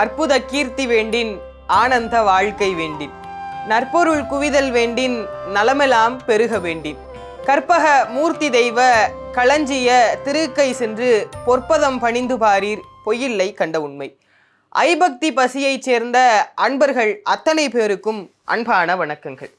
அற்புத கீர்த்தி வேண்டின் ஆனந்த வாழ்க்கை வேண்டின். நற்பொருள் குவிதல் வேண்டின் நலமெல்லாம் பெருக வேண்டின். கற்பக மூர்த்தி தெய்வ களஞ்சிய திருக்கை சென்று பொற்பதம் பணிந்து பாரீர் பொய்யில்லை கண்ட உண்மை. ஐபக்தி பசியைச் சேர்ந்த அன்பர்கள் அத்தனை பேருக்கும் அன்பான வணக்கங்கள்.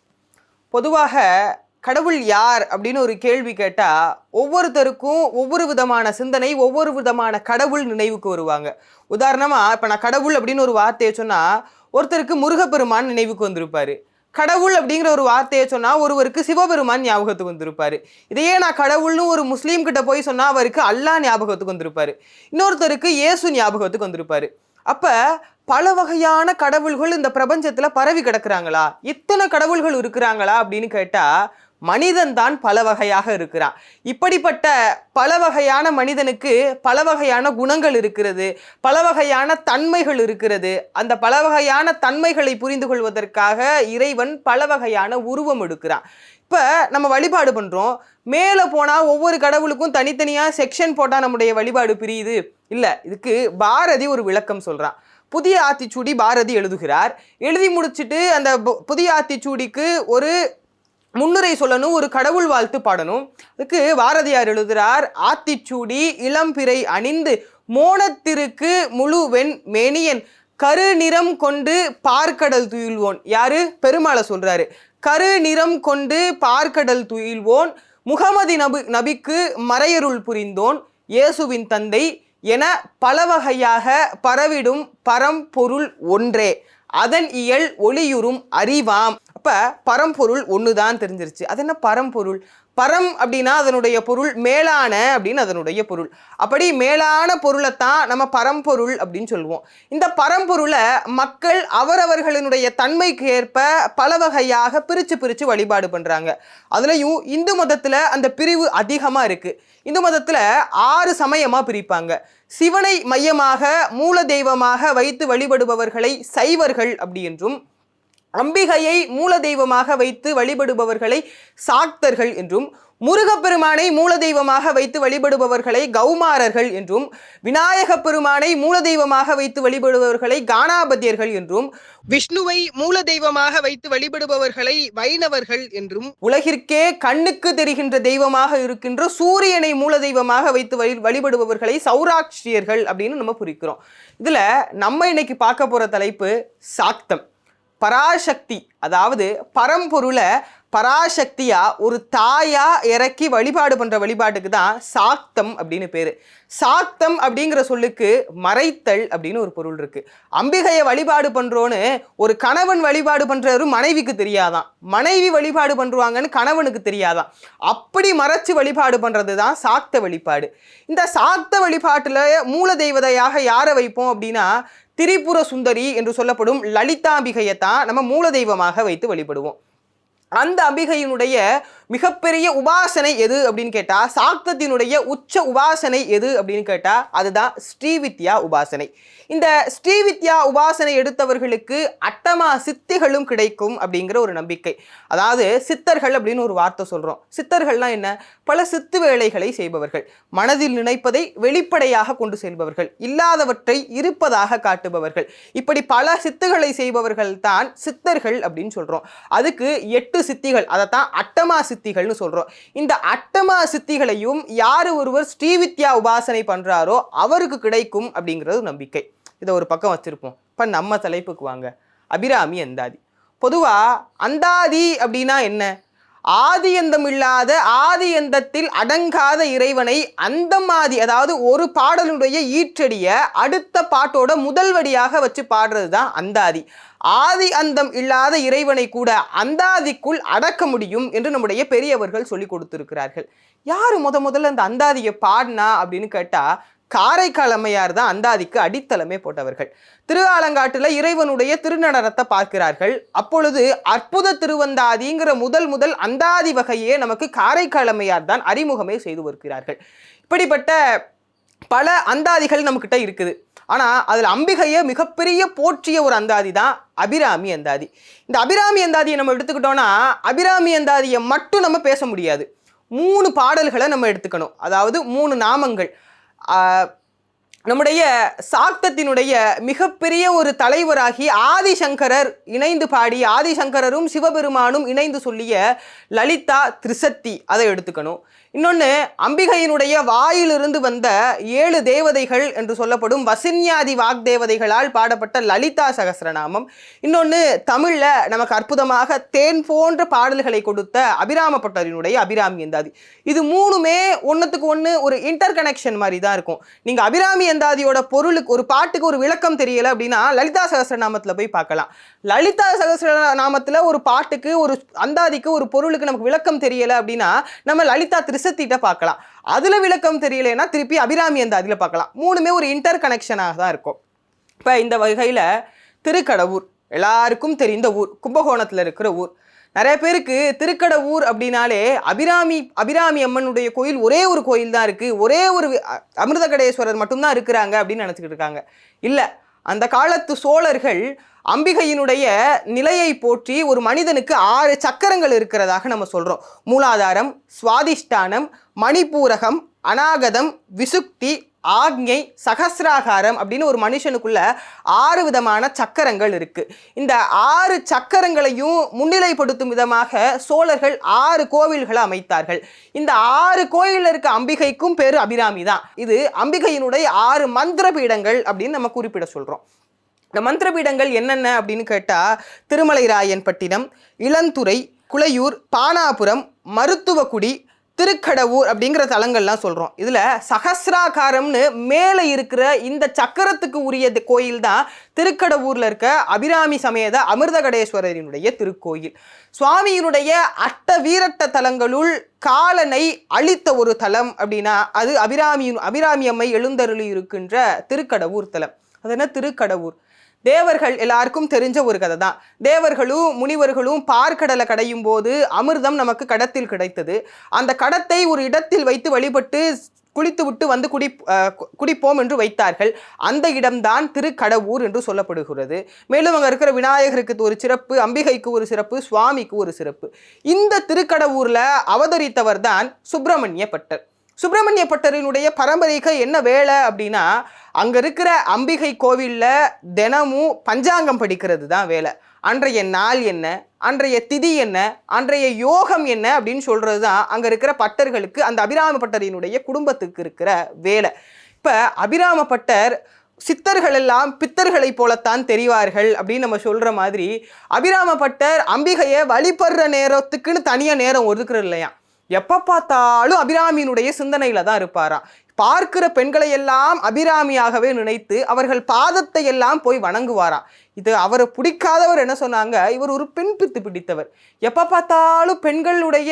பொதுவாக கடவுள் யார் அப்படின்னு ஒரு கேள்வி கேட்டால் ஒவ்வொருத்தருக்கும் ஒவ்வொரு விதமான சிந்தனை ஒவ்வொரு விதமான கடவுள் நினைவுக்கு வருவாங்க. உதாரணமாக இப்போ நான் கடவுள் அப்படின்னு ஒரு வார்த்தையை சொன்னால் ஒருத்தருக்கு முருகப்பெருமான் நினைவுக்கு வந்திருப்பார். கடவுள் அப்படிங்கிற ஒரு வார்த்தையை சொன்னால் ஒருவருக்கு சிவபெருமான் ஞாபகத்துக்கு வந்திருப்பார். இதையே நான் கடவுள்னு ஒரு முஸ்லீம் கிட்ட போய் சொன்னால் அவருக்கு அல்லாஹ் ஞாபகத்துக்கு வந்திருப்பார். இன்னொருத்தருக்கு இயேசு ஞாபகத்துக்கு வந்திருப்பார். அப்போ பல வகையான கடவுள்கள் இந்த பிரபஞ்சத்தில் பரவி கிடக்குறாங்களா? இத்தனை கடவுள்கள் இருக்கிறாங்களா அப்படின்னு கேட்டால் மனிதன் தான் பல வகையாக இருக்கிறான். இப்படிப்பட்ட பல வகையான மனிதனுக்கு பல வகையான குணங்கள் இருக்கிறது பல வகையான தன்மைகள் இருக்கிறது. அந்த பல வகையான தன்மைகளை புரிந்து கொள்வதற்காக இறைவன் பல வகையான உருவம் எடுக்கிறான். இப்போ நம்ம வழிபாடு பண்ணுறோம் மேலே போனால் ஒவ்வொரு கடவுளுக்கும் தனித்தனியாக செக்ஷன் போட்டால் நம்முடைய வழிபாடு பிரியுது. இல்லை இதுக்கு பாரதி ஒரு விளக்கம் சொல்கிறான் புதிய ஆத்திச்சூடி பாரதி எழுதுகிறார். எழுதி முடிச்சிட்டு அந்த பு- புதிய ஆத்திச்சூடிக்கு ஒரு முன்னுரை சொல்லணும் ஒரு கடவுள் வாழ்த்து பாடணும். அதுக்கு பாரதியார் எழுதுகிறார் ஆத்திச்சூடி இளம்பிறை அணிந்து மோனத்திற்கு முழு வெண் மேனியன் கரு நிறம் கொண்டு பார்க்கடல் துயில்வோன். யாரு? பெருமாளை சொல்றாரு. கரு நிறம் கொண்டு பார்க்கடல் துயில்வோன் முகமதி நபு நபிக்கு மறையருள் புரிந்தோன் இயேசுவின் தந்தை என பல வகையாக பரவிடும் பரம்பொருள் ஒன்றே. அதன் இயல் ஒளியுறும் அறிவாம். அப்போ பரம்பொருள் ஒன்று தான் தெரிஞ்சிருச்சு. அது என்ன பரம்பொருள்? பரம் அப்படின்னா அதனுடைய பொருள் மேலான அப்படின்னு அதனுடைய பொருள். அப்படி மேலான பொருளைத்தான் நம்ம பரம்பொருள் அப்படின்னு சொல்லுவோம். இந்த பரம்பொருளை மக்கள் அவரவர்களினுடைய தன்மைக்கு ஏற்ப பல வகையாக பிரித்து பிரித்து வழிபாடு பண்ணுறாங்க அதுலேயும் இந்து மதத்தில் அந்த பிரிவு அதிகமாக இருக்குது இந்து மதத்தில் ஆறு சமயமாக பிரிப்பாங்க. சிவனை மையமாக மூல தெய்வமாக வைத்து வழிபடுபவர்களை சைவர்கள் அப்படி என்றும் அம்பிகையை மூல தெய்வமாக வைத்து வழிபடுபவர்களை சாக்தர்கள் என்றும் முருகப்பெருமானை மூல தெய்வமாக வைத்து வழிபடுபவர்களை கௌமாரர்கள் என்றும் விநாயகப் பெருமானை மூல தெய்வமாக வைத்து வழிபடுபவர்களை கானாபத்தியர்கள் என்றும் விஷ்ணுவை மூல தெய்வமாக வைத்து வழிபடுபவர்களை வைணவர்கள் என்றும் உலகிற்கே கண்ணுக்கு தெரிகின்ற தெய்வமாக இருக்கின்ற சூரியனை மூல தெய்வமாக வைத்து வழி வழிபடுபவர்களை சௌராட்சியர்கள் அப்படின்னு நம்ம குறிக்கிறோம். இதுல நம்ம இன்னைக்கு பார்க்க போற தலைப்பு சாக்தம். பராசக்தி அதாவது பரம்பொருளை பராசக்தியா ஒரு தாயா இறக்கி வழிபாடு பண்ற வழிபாட்டுக்கு தான் சாக்தம் அப்படின்னு பேரு. சாக்தம் அப்படிங்கிற சொல்லுக்கு மறைத்தல் அப்படின்னு ஒரு பொருள் இருக்கு. அம்பிகையை வழிபாடு பண்றோன்னு ஒரு கணவன் வழிபாடு பண்றவரு மனைவிக்கு தெரியாதான். மனைவி வழிபாடு பண்றாங்கன்னு கணவனுக்கு தெரியாதான். அப்படி மறைச்சு வழிபாடு பண்றது தான் சாக்த வழிபாடு. இந்த சாக்த வழிபாட்டுல மூல தெய்வதையாக யாரை வைப்போம் அப்படின்னா திரிபுர சுந்தரி என்று சொல்லப்படும் லலிதாம்பிகையை தான் நம்ம மூல தெய்வமாக வைத்து வழிபடுவோம். அந்த அம்பிகையினுடைய மிகப்பெரிய உபாசனை எது அப்படின்னு கேட்டால் சாக்தத்தினுடைய உச்ச உபாசனை எது அப்படின்னு கேட்டால் அதுதான் ஸ்ரீவித்யா உபாசனை. இந்த ஸ்ரீவித்யா உபாசனை எடுத்தவர்களுக்கு அட்டமா சித்திகளும் கிடைக்கும் அப்படிங்கிற ஒரு நம்பிக்கை. அதாவது சித்தர்கள் அப்படின்னு ஒரு வார்த்தை சொல்கிறோம் சித்தர்கள்லாம் என்ன? பல சித்து வேலைகளை செய்பவர்கள். மனதில் நினைப்பதை வெளிப்படையாக கொண்டு செல்பவர்கள். இல்லாதவற்றை இருப்பதாக காட்டுபவர்கள். இப்படி பல சித்துகளை செய்பவர்கள் தான் சித்தர்கள் அப்படின்னு சொல்கிறோம் அதுக்கு எட்டு சித்திகள். அதைத்தான் அட்டமா சித்திகள்னு சொல்றோம். இந்த அட்டமா சித்திகளையும் யார் ஒருவர் ஸ்ரீவித்யா உபாசனை பண்றாரோ அவருக்கு கிடைக்கும் அப்படிங்கிறது நம்பிக்கை. இதை ஒரு பக்கம் வச்சுருப்போம். இப்போ நம்ம தலைப்புக்கு வாங்க. அபிராமி அந்தாதி. பொதுவா அந்தாதி அப்படின்னா என்ன? ஆதி எந்தம் இல்லாத ஆதி எந்தத்தில் அடங்காத இறைவனை அந்தமாதி அதாவது ஒரு பாடலுடைய ஈற்றடிய அடுத்த பாட்டோட முதல் வடியாக வச்சு பாடுறது தான் அந்தாதி. ஆதி அந்தம் இல்லாத இறைவனை கூட அந்தாதிக்குள் அடக்க முடியும் என்று நம்முடைய பெரியவர்கள் சொல்லி கொடுத்திருக்கிறார்கள். யார் முத முதல்ல அந்த அந்தாதியை பாடினா அப்படின்னு கேட்டால் காரைக்கால் அம்மையார் தான் அந்தாதிக்கு அடித்தளமே போட்டவர்கள். திருஆலங்காட்டுல இறைவனுடைய திருநடனத்தை பார்க்கிறார்கள். அப்பொழுது அற்புத திருவந்தாதிங்கிற முதல் முதல் அந்தாதி வகையே நமக்கு காரைக்கால் அம்மையார் தான் அறிமுகமே செய்து வருகிறார்கள். இப்படிப்பட்ட பல அந்தாதிகள் நம்மக்கிட்ட இருக்குது. ஆனால் அதில் அம்பிகையை மிகப்பெரிய போற்றிய ஒரு அந்தாதி தான் அபிராமி அந்தாதி. இந்த அபிராமி அந்தாதியை நம்ம எடுத்துக்கிட்டோன்னா அபிராமி அந்தாதியை மட்டும் நம்ம பேச முடியாது. மூணு பாடல்களை நம்ம எடுத்துக்கணும். அதாவது மூணு நாமங்கள். நம்முடைய சாக்தத்தினுடைய மிகப்பெரிய ஒரு தலைவராகி ஆதிசங்கரர் இணைந்து பாடி ஆதிசங்கரரும் சிவபெருமானும் இணைந்து சொல்லிய லலிதா திரிசக்தி அதை எடுத்துக்கணும். இன்னொன்று அம்பிகையினுடைய வாயிலிருந்து வந்த ஏழு தேவதைகள் என்று சொல்லப்படும் வசின்யாதி வாக்தேவதைகளால் பாடப்பட்ட லலிதா சகஸ்ரநாமம் இன்னொன்று தமிழில் நமக்கு அற்புதமாக தேன் போன்ற பாடல்களை கொடுத்த அபிராமப்பட்டரினுடைய அபிராமி எந்தாதி. இது மூணுமே ஒன்றுத்துக்கு ஒன்று ஒரு இன்டர் கனெக்ஷன் மாதிரி தான் இருக்கும். நீங்கள் அபிராமி எந்தாதியோட பொருளுக்கு ஒரு பாட்டுக்கு ஒரு விளக்கம் தெரியலை அப்படின்னா லலிதா சகஸ்ரநாமத்தில் போய் பார்க்கலாம். லலிதா சகஸ்ரநாமத்தில் ஒரு பாட்டுக்கு ஒரு அந்தாதிக்கு ஒரு பொருளுக்கு நமக்கு விளக்கம் தெரியலை அப்படின்னா நம்ம லலிதா திரு திரிசத்திட்ட பார்க்கலாம். அதில் விளக்கம் தெரியலைன்னா திருப்பி அபிராமி அந்த அதில் பார்க்கலாம். மூணுமே ஒரு இன்டர் கனெக்ஷனாக தான் இருக்கும். இப்போ இந்த வகையில் திருக்கடவுர் எல்லாருக்கும் தெரிந்த ஊர் கும்பகோணத்தில் இருக்கிற ஊர். நிறைய பேருக்கு திருக்கடவுர் அப்படின்னாலே அபிராமி அபிராமி அம்மனுடைய கோயில் ஒரே ஒரு கோயில் தான் இருக்குது ஒரே ஒரு அ- அமிர்தகடேஸ்வரர் மட்டும்தான் இருக்கிறாங்க அப்படின்னு நினச்சிக்கிட்டு இருக்காங்க. இல்லை அந்த காலத்து சோழர்கள் அம்பிகையினுடைய நிலையை போற்றி ஒரு மனிதனுக்கு ஆறு சக்கரங்கள் இருக்கிறதாக நம்ம சொல்கிறோம் மூலாதாரம் சுவாதிஷ்டானம் மணிப்பூரகம் அநாகதம் விசுக்தி ஆக்ஞை சகசிராகாரம் அப்படின்னு ஒரு மனுஷனுக்குள்ள ஆறு விதமான சக்கரங்கள் இருக்கு. இந்த ஆறு சக்கரங்களையும் முன்னிலைப்படுத்தும் விதமாக சோழர்கள் ஆறு கோவில்களை அமைத்தார்கள். இந்த ஆறு கோயிலில் இருக்க அம்பிகைக்கும் பேர் அபிராமி தான். இது அம்பிகையினுடைய ஆறு மந்திர பீடங்கள் அப்படின்னு நம்ம குறிப்பிட சொல்றோம். இந்த மந்திரபீடங்கள் என்னென்ன அப்படின்னு கேட்டால் திருமலைராயன்பட்டினம் இளந்துறை குளையூர் பானாபுரம் மருத்துவக்குடி திருக்கடவூர் அப்படிங்கிற தலங்கள்லாம் சொல்கிறோம் இதில் சகசிராகாரம்னு மேலே இருக்கிற இந்த சக்கரத்துக்கு உரிய கோயில் தான் திருக்கடவூரில் இருக்க அபிராமி சமேத அமிர்தகடேஸ்வரரினுடைய திருக்கோயில். சுவாமியினுடைய அட்ட வீரட்ட தலங்களுள் காலனை அழித்த ஒரு தலம் அப்படின்னா அது அபிராமி அபிராமி அம்மை எழுந்தருளி இருக்கின்ற திருக்கடவூர் தலம். அது என்ன? திருக்கடவூர். தேவர்கள் எல்லாருக்கும் தெரிஞ்ச ஒரு கதை தான் தேவர்களும் முனிவர்களும் பார்க்கடலை கடையும் போது அமிர்தம் நமக்கு கடத்தில் கிடைத்தது. அந்த கடத்தை ஒரு இடத்தில் வைத்து வழிபட்டு குளித்து விட்டு வந்து குடி குடிப்போம் என்று வைத்தார்கள். அந்த இடம்தான் திருக்கடவூர் என்று சொல்லப்படுகிறது. மேலும் அங்கே இருக்கிற விநாயகருக்கு ஒரு சிறப்பு அம்பிகைக்கு ஒரு சிறப்பு சுவாமிக்கு ஒரு சிறப்பு. இந்த திருக்கடவூரில் அவதரித்தவர் தான் சுப்பிரமணிய பட்டர் சுப்பிரமணிய பட்டரினுடைய பரம்பரைக்கு என்ன வேலை அப்படின்னா அங்க இருக்கிற அம்பிகை கோவில்ல தினமும் பஞ்சாங்கம் படிக்கிறது தான் வேலை. அன்றைய நாள் என்ன? அன்றைய திதி என்ன? அன்றைய யோகம் என்ன? அப்படின்னு சொல்றது தான் அங்க இருக்கிற பட்டர்களுக்கு அந்த அபிராம பட்டரினுடைய குடும்பத்துக்கு இருக்கிற வேலை. இப்ப அபிராம பட்டர் சித்தர்கள் எல்லாம் பித்தர்களைப் போலத்தான் தெரிவார்கள் அப்படின்னு நம்ம சொல்ற மாதிரி அபிராம பட்டர் அம்பிகையை வழிபடுற நேரத்துக்குன்னு தனியா நேரம் ஒதுக்குறது இல்லையா எப்போ பார்த்தாலும் அபிராமியினுடைய சிந்தனையில தான் இருப்பாராம். பார்க்கிற பெண்களை எல்லாம் அபிராமியாகவே நினைத்து அவர்கள் பாதத்தை எல்லாம் போய் வணங்குவாராம் இது அவரை பிடிக்காதவர் என்ன சொன்னாங்க? இவர் ஒரு பெண் பித்து பிடித்தவர். எப்போ பார்த்தாலும் பெண்களுடைய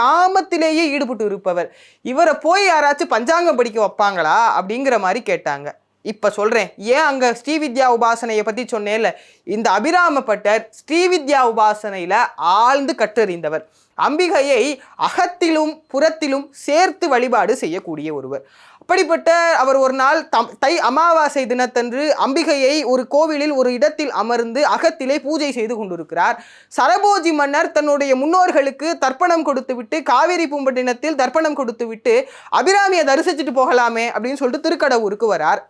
காமத்திலேயே ஈடுபட்டு இருப்பவர். இவரை போய் யாராச்சும் பஞ்சாங்கம் படிக்க வைப்பாங்களா? அப்படிங்கிற மாதிரி கேட்டாங்க. இப்போ சொல்கிறேன் ஏன் அங்கே ஸ்ரீவித்யா உபாசனையை பற்றி சொன்னேன்ல? இந்த அபிராமப்பட்டர் ஸ்ரீவித்யா உபாசனையில் ஆழ்ந்து கற்றறிந்தவர். அம்பிகையை அகத்திலும் புறத்திலும் சேர்த்து வழிபாடு செய்யக்கூடிய ஒருவர். அப்படிப்பட்ட அவர் ஒரு நாள் தம் தை அமாவாசை தினத்தன்று அம்பிகையை ஒரு கோவிலில் ஒரு இடத்தில் அமர்ந்து அகத்திலே பூஜை செய்து கொண்டிருக்கிறார். சரபோஜி மன்னர் தன்னுடைய முன்னோர்களுக்கு தர்ப்பணம் கொடுத்துவிட்டு காவேரி பூம்பட்டினத்தில் தர்ப்பணம் கொடுத்துவிட்டு அபிராமியை தரிசிச்சுட்டு போகலாமே அப்படின்னு சொல்லிட்டு திருக்கடவுருக்கு வரார்.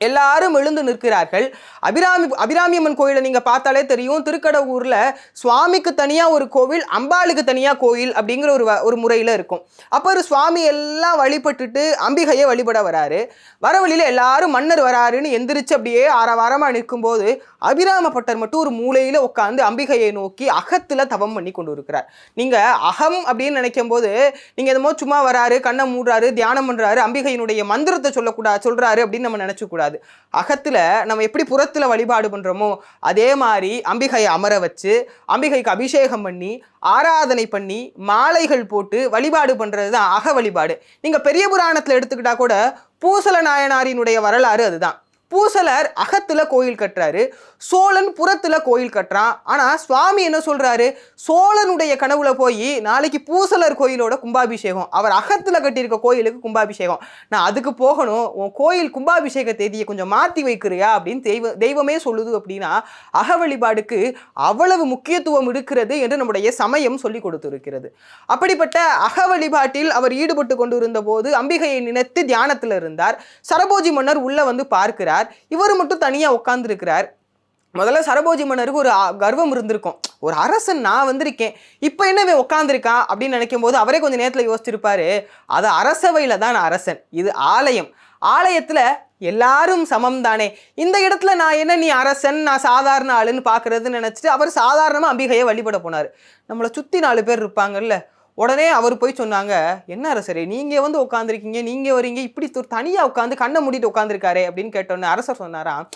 எல்லாரும் எழுந்து நிற்கிறார்கள். அபிராமி அபிராமியம்மன் கோயிலை நீங்கள் பார்த்தாலே தெரியும். திருக்கடவுரில் சுவாமிக்கு தனியாக ஒரு கோவில் அம்பாளுக்கு தனியாக கோயில் அப்படிங்கிற ஒரு வ- ஒரு முறையில் இருக்கும். அப்போ ஒரு சுவாமி எல்லாம் வழிபட்டுட்டு அம்பிகையை வழிபட வராரு. வர வழியில் எல்லாரும் மன்னர் வராருன்னு எந்திரிச்சு அப்படியே ஆரவாரமாக நிற்கும்போது அபிராமப்பட்டர் மட்டும் ஒரு மூலையில் உட்காந்து அம்பிகையை நோக்கி அகத்தில் தவம் பண்ணி கொண்டு இருக்கிறார். நீங்கள் அகம் அப்படின்னு நினைக்கும் போது நீங்கள் என்னமோ சும்மா வராரு கண்ணை மூடுறாரு தியானம் பண்ணுறாரு அம்பிகையினுடைய மந்திரத்தை சொல்லக்கூடாது சொல்கிறாரு அப்படின்னு நம்ம நினச்சக்கூடாது அகத்தில் நம்ம எப்படி புறத்தில் வழிபாடு பண்ணுறோமோ அதே மாதிரி அம்பிகையை அமர வச்சு அம்பிகைக்கு அபிஷேகம் பண்ணி ஆராதனை பண்ணி மாலைகள் போட்டு வழிபாடு பண்ணுறது தான் அக வழிபாடு. நீங்கள் பெரிய புராணத்தில் எடுத்துக்கிட்டால் கூட பூசல நாயனாரினுடைய வரலாறு அதுதான். பூசலர் அகத்தில் கோயில் கட்டுறாரு. சோழன் புறத்தில் கோயில் கட்டுறான். ஆனால் சுவாமி என்ன சொல்கிறாரு சோழனுடைய கனவுல போய் நாளைக்கு பூசலர் கோயிலோட கும்பாபிஷேகம். அவர் அகத்தில் கட்டியிருக்க கோயிலுக்கு கும்பாபிஷேகம். நான் அதுக்கு போகணும். உன் கோயில் கும்பாபிஷேக தேதியை கொஞ்சம் மாற்றி வைக்கிறியா? அப்படின்னு தெய்வ தெய்வமே சொல்லுது அப்படின்னா அக வழிபாடுக்கு அவ்வளவு முக்கியத்துவம் இருக்கிறது என்று நம்முடைய சமயம் சொல்லி கொடுத்திருக்கிறது. அப்படிப்பட்ட அக வழிபாட்டில் அவர் ஈடுபட்டு கொண்டிருந்த போது அம்பிகையை நினைத்து தியானத்தில் இருந்தார் சரபோஜி மன்னர் உள்ள வந்து பார்க்கிறார். இவர் மட்டும் தனியாக உட்கார்ந்துருக்கிறார். முதல்ல சரபோஜி மன்னருக்கு ஒரு கர்வம் இருந்திருக்கும். ஒரு அரசன் நான் வந்திருக்கேன். இப்போ என்னவே உட்காந்துருக்கான் அப்படின்னு நினைக்கும் போது அவரே கொஞ்சம் நேரத்தில் யோசிச்சிருப்பாரு. அது அரசவையில் தான் நான் அரசன். இது ஆலயம். ஆலயத்தில் எல்லாரும் சமம் தானே இந்த இடத்துல நான் என்ன நீ அரசன் நான் சாதாரண ஆளுன்னு பார்க்கறதுன்னு நினச்சிட்டு அவர் சாதாரணமாக அம்பிகையை வழிபட போனார். நம்மளை சுற்றி நாலு பேர் இருப்பாங்கல்ல. உடனே அவர் போய் சொன்னாங்க என்ன அரசரே நீங்கள் வந்து உட்காந்துருக்கீங்க நீங்கள் வரீங்க இப்படி தனியாக உட்காந்து கண்ணை மூடிட்டு உட்காந்துருக்காரு அப்படின்னு கேட்டோன்னே அரசர் சொன்னாராம்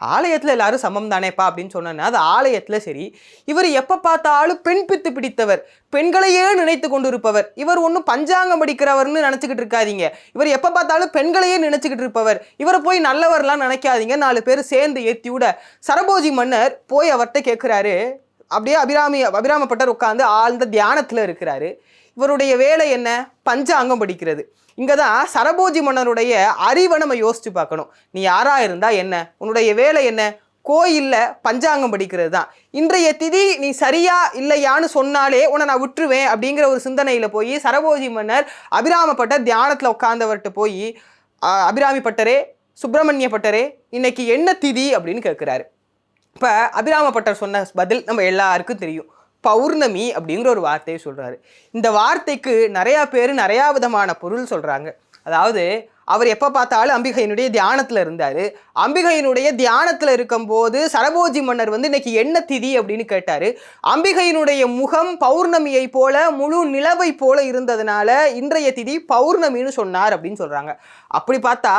ஆலயத்தில் எல்லாரும் சமம் தானேப்பா அப்படின்னு சொன்னேன்னா அது ஆலயத்தில் சரி. இவர் எப்போ பார்த்தாலும் பெண் பித்து பிடித்தவர் பெண்களையே நினைத்து கொண்டு இருப்பவர் இவர் ஒன்றும் பஞ்சாங்கம் படிக்கிறவர்னு நினச்சிக்கிட்டு இருக்காதீங்க. இவர் எப்போ பார்த்தாலும் பெண்களையே நினச்சிக்கிட்டு இருப்பவர். இவரை போய் நல்லவர்லாம் நினைக்காதீங்க. நாலு பேர் சேர்ந்து ஏற்றி விட. சரபோஜி மன்னர் போய் அவர்கிட்ட கேட்குறாரு அப்படியே அபிராமி அபிராமப்பட்டர் உட்காந்து ஆழ்ந்த தியானத்தில் இருக்கிறாரு. இவருடைய வேலை என்ன? பஞ்சாங்கம் படிக்கிறது. இங்கே தான் சரபோஜி மன்னருடைய அறிவை நம்ம யோசிச்சு பார்க்கணும். நீ யாரா இருந்தா என்ன? உன்னுடைய வேலை என்ன? கோயிலில் பஞ்சாங்கம் படிக்கிறது தான் இன்றைய திதி நீ சரியா இல்லையான்னு சொன்னாலே உன்னை நான் விட்டுருவேன் அப்படிங்கிற ஒரு சிந்தனையில் போய் சரபோஜி மன்னர் அபிராமப்பட்டர் தியானத்தில் உட்கார்ந்தவர்கிட்ட போய் அபிராமி பட்டரே சுப்பிரமணிய பட்டரே இன்னைக்கு என்ன திதி அப்படின்னு கேட்குறாரு. இப்போ அபிராமப்பட்டர் சொன்ன பதில் நம்ம எல்லாருக்கும் தெரியும். பௌர்ணமி அப்படிங்கிற ஒரு வார்த்தையை சொல்கிறாரு இந்த வார்த்தைக்கு நிறையா பேர் நிறையா விதமான பொருள் சொல்கிறாங்க அதாவது அவர் எப்போ பார்த்தாலும் அம்பிகையினுடைய தியானத்தில் இருந்தார். அம்பிகையினுடைய தியானத்தில் இருக்கும்போது சரபோஜி மன்னர் வந்து இன்னைக்கு என்ன திதி அப்படின்னு கேட்டார். அம்பிகையினுடைய முகம் பௌர்ணமியை போல முழு நிலவை போல இருந்ததுனால இன்றைய திதி பௌர்ணமின்னு சொன்னார் அப்படின்னு சொல்கிறாங்க அப்படி பார்த்தா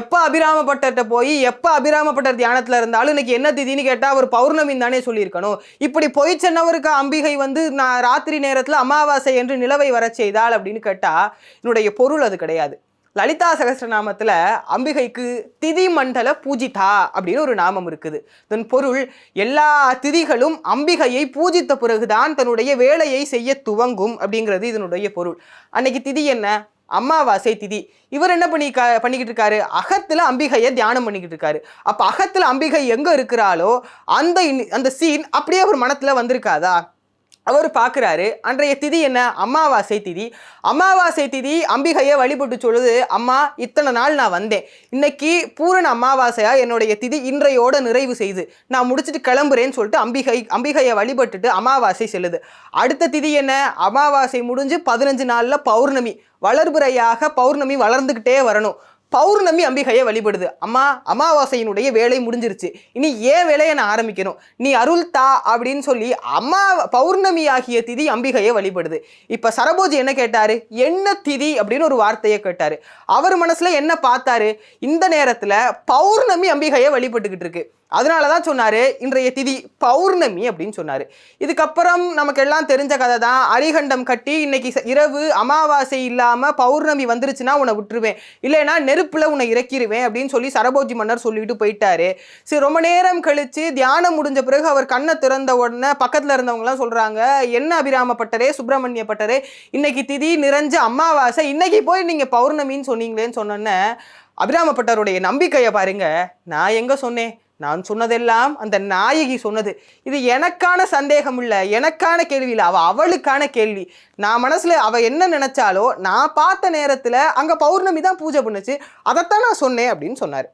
எப்போ அபிராமப்பட்டர்கிட்ட போய் எப்போ அபிராமப்பட்டர் தியானத்தில் இருந்தாலும் இன்னைக்கு என்ன திதின்னு கேட்டால் அவர் பௌர்ணமின்னு தானே சொல்லியிருக்கணும். இப்படி போய் சென்னவருக்கு அம்பிகை வந்து நான் ராத்திரி நேரத்தில் அமாவாசை என்று நிலவை வரச் செய்தாள் அப்படின்னு கேட்டால் என்னுடைய பொருள் அது கிடையாது. லலிதா சகசிரநாமத்தில் அம்பிகைக்கு திதி மண்டல பூஜிதா அப்படின்னு ஒரு நாமம் இருக்குது. இதன் பொருள் எல்லா திதிகளும் அம்பிகையை பூஜித்த பிறகுதான் தன்னுடைய வேலையை செய்ய துவங்கும் அப்படிங்கிறது இதனுடைய பொருள். அன்னைக்கு திதி என்ன? அம்மாவாசை திதி. இவர் என்ன பண்ணி பண்ணிக்கிட்டு இருக்காரு அகத்தில் அம்பிகையை தியானம் பண்ணிக்கிட்டு இருக்காரு அப்போ அகத்தில் அம்பிகை எங்கே இருக்கிறாளோ அந்த அந்த சீன் அப்படியே அவர் மனத்தில் வந்திருக்காதா? அவர் பார்க்குறாரு அன்றைய திதி என்ன? அமாவாசை திதி. அமாவாசை திதி அம்பிகையை வழிபட்டு சொல்லுது அம்மா இத்தனை நாள் நான் வந்தேன். இன்னைக்கு பூரண அமாவாசையாக என்னுடைய திதி இன்றையோட நிறைவு செய்து. நான் முடிச்சுட்டு கிளம்புறேன்னு சொல்லிட்டு அம்பிகை அம்பிகையை வழிபட்டுட்டு அமாவாசை செல்லுது. அடுத்த திதி என்ன? அமாவாசை முடிஞ்சு பதினஞ்சு நாளில் பௌர்ணமி. வளர்புறையாக பௌர்ணமி வளர்ந்துக்கிட்டே வரணும். பௌர்ணமி அம்பிகையை வழிபடுது. அம்மா அமாவாசையினுடைய வேலை முடிஞ்சிருச்சு. இனி ஏன் வேலையை நான் ஆரம்பிக்கணும்? நீ அருள் தா அப்படின்னு சொல்லி அம்மா பௌர்ணமி ஆகிய திதி அம்பிகையை வழிபடுது. இப்போ சரபோஜி என்ன கேட்டாரு? என்ன திதி அப்படின்னு ஒரு வார்த்தையை கேட்டாரு. அவர் மனசுல என்ன பார்த்தாரு? இந்த நேரத்தில் பௌர்ணமி அம்பிகையை வழிபட்டுக்கிட்டு இருக்கு. அதனால தான் சொன்னார் இன்றைய திதி பௌர்ணமி அப்படின்னு சொன்னார். இதுக்கப்புறம் நமக்கு எல்லாம் தெரிஞ்ச கதை தான் அரிகண்டம் கட்டி இன்னைக்கு ச- இரவு அமாவாசை இல்லாமல் பௌர்ணமி வந்துருச்சுன்னா உன்னை விட்டுருவேன். இல்லைன்னா நெருப்பில் உன்னை இறக்கிடுவேன் அப்படின்னு சொல்லி சரபோஜி மன்னர் சொல்லிட்டு போயிட்டாரு. சரி ரொம்ப நேரம் கழித்து தியானம் முடிஞ்ச பிறகு அவர் கண்ணை திறந்த உடனே பக்கத்தில் இருந்தவங்கலாம் சொல்கிறாங்க என்ன அபிராமப்பட்டரே சுப்பிரமணிய பட்டரே இன்னைக்கு திதி நிறைஞ்ச அமாவாசை இன்னைக்கு போய் நீங்கள் பௌர்ணமின்னு சொன்னீங்களேன்னு சொன்னோன்னே அபிராமப்பட்டருடைய நம்பிக்கையை பாருங்க. நான் எங்கே சொன்னேன்? நான் சொன்னதெல்லாம் அந்த நாயகி சொன்னது. இது எனக்கான சந்தேகம் இல்லை எனக்கான கேள்வி இல்லை அவள் அவளுக்கான கேள்வி. நான் மனசில் அவள் என்ன நினைச்சாலோ நான் பார்த்த நேரத்தில் அங்கே பௌர்ணமி தான் பூஜை பண்ணுச்சு அதைத்தான் நான் சொன்னேன் அப்படின்னு சொன்னார்.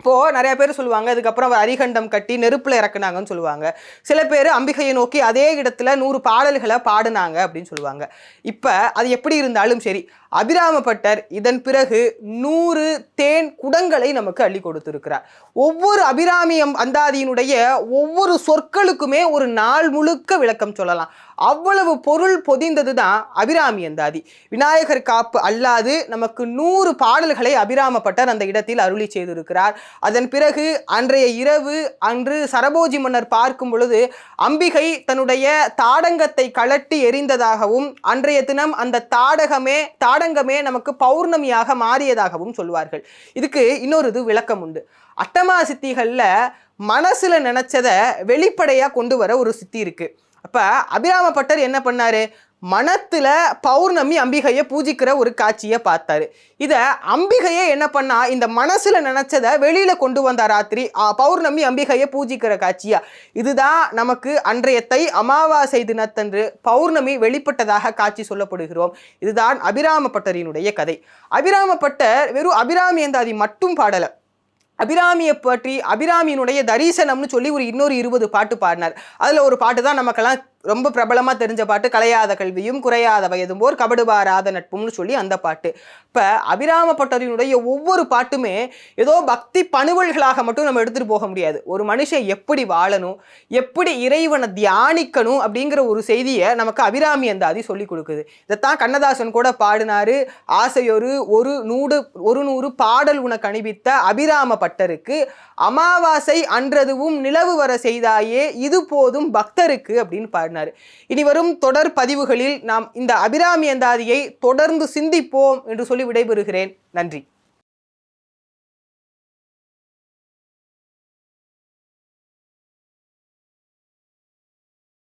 இப்போது நிறைய பேர் சொல்லுவாங்க அதுக்கப்புறம் அவர் அரிகண்டம் கட்டி நெருப்பில் இறக்குனாங்கன்னு சொல்லுவாங்க. சில பேர் அம்பிகையை நோக்கி அதே இடத்துல நூறு பாடல்களை பாடினாங்க அப்படின்னு சொல்லுவாங்க. இப்போ அது எப்படி இருந்தாலும் சரி அபிராமப்பட்டர் இதன் பிறகு நூறு தேன் குடங்களை நமக்கு அள்ளி கொடுத்திருக்கிறார். ஒவ்வொரு அபிராமியம் அந்தாதியினுடைய ஒவ்வொரு சொற்களுக்குமே ஒரு நாள் முழுக்க விளக்கம் சொல்லலாம். அவ்வளவு பொருள் பொதிந்தது தான் அபிராமி அந்தாதி. விநாயகர் காப்பு அல்லாது நமக்கு நூறு பாடல்களை அபிராமப்பட்டர் அந்த இடத்தில் அருளி செய்திருக்கிறார். அதன் பிறகு அன்றைய இரவு அன்று சரபோஜி மன்னர் பார்க்கும் பொழுது அம்பிகை தன்னுடைய தாடங்கத்தை கழட்டி எறிந்ததாகவும் அன்றைய தினம் அந்த தாடகமே தாடக தாடங்கமே நமக்கு பௌர்ணமியாக மாறியதாகவும் சொல்வார்கள். இதுக்கு இன்னொரு இது விளக்கம் உண்டு. அட்டமா சித்திகள்ல மனசுல நினச்சதை வெளிப்படையா கொண்டு வர ஒரு சித்தி இருக்கு. அப்ப அபிராம பட்டர் என்ன பண்ணார்? மனத்தில் பௌர்ணமி அம்பிகையை பூஜிக்கிற ஒரு காட்சியை பார்த்தாரு. இதை அம்பிகையை என்ன பண்ணா இந்த மனசில் நினச்சதை வெளியில் கொண்டு வந்தா ராத்திரி பௌர்ணமி அம்பிகையை பூஜிக்கிற காட்சியா? இதுதான் நமக்கு அன்றைய தை அமாவாசை தினத்தன்று பௌர்ணமி வெளிப்பட்டதாக காட்சி சொல்லப்படுகிறோம். இதுதான் அபிராமப்பட்டரினுடைய கதை. அபிராமப்பட்டர் வெறும் அபிராமி எந்தாதி மட்டும் பாடலை. அபிராமியை பற்றி அபிராமியினுடைய தரிசனம்னு சொல்லி ஒரு இன்னொரு இருபது பாட்டு பாடினார். அதில் ஒரு பாட்டு தான் நமக்கெல்லாம் ரொம்ப பிரபலமாக தெரிஞ்ச பாட்டு கலையாத கல்வியும் குறையாத வயதும் போர் கபடுபாராத நட்பும்னு சொல்லி அந்த பாட்டு. இப்போ அபிராமப்பட்டரினுடைய ஒவ்வொரு பாட்டுமே ஏதோ பக்தி பணுவல்களாக மட்டும் நம்ம எடுத்துகிட்டு போக முடியாது. ஒரு மனுஷன் எப்படி வாழணும் எப்படி இறைவனை தியானிக்கணும் அப்படிங்கிற ஒரு செய்தியை நமக்கு அபிராமி அந்த அதி சொல்லி கொடுக்குது. இதைத்தான் கண்ணதாசன் கூட பாடினாரு ஆசையொரு ஒரு நூறு ஒரு நூறு பாடல் உனக்கு அணிவித்த அபிராம பட்டருக்கு அமாவாசை அன்றதுவும் நிலவு வர செய்தாயே இது போதும் பக்தருக்கு அப்படின்னு பாடினார். இனி வரும் தொடர் பதிவுகளில் நாம் இந்த அபிராமி அந்தாதியை தொடர்ந்து சிந்திப்போம் என்று சொல்லி விடைபெறுகிறேன். நன்றி.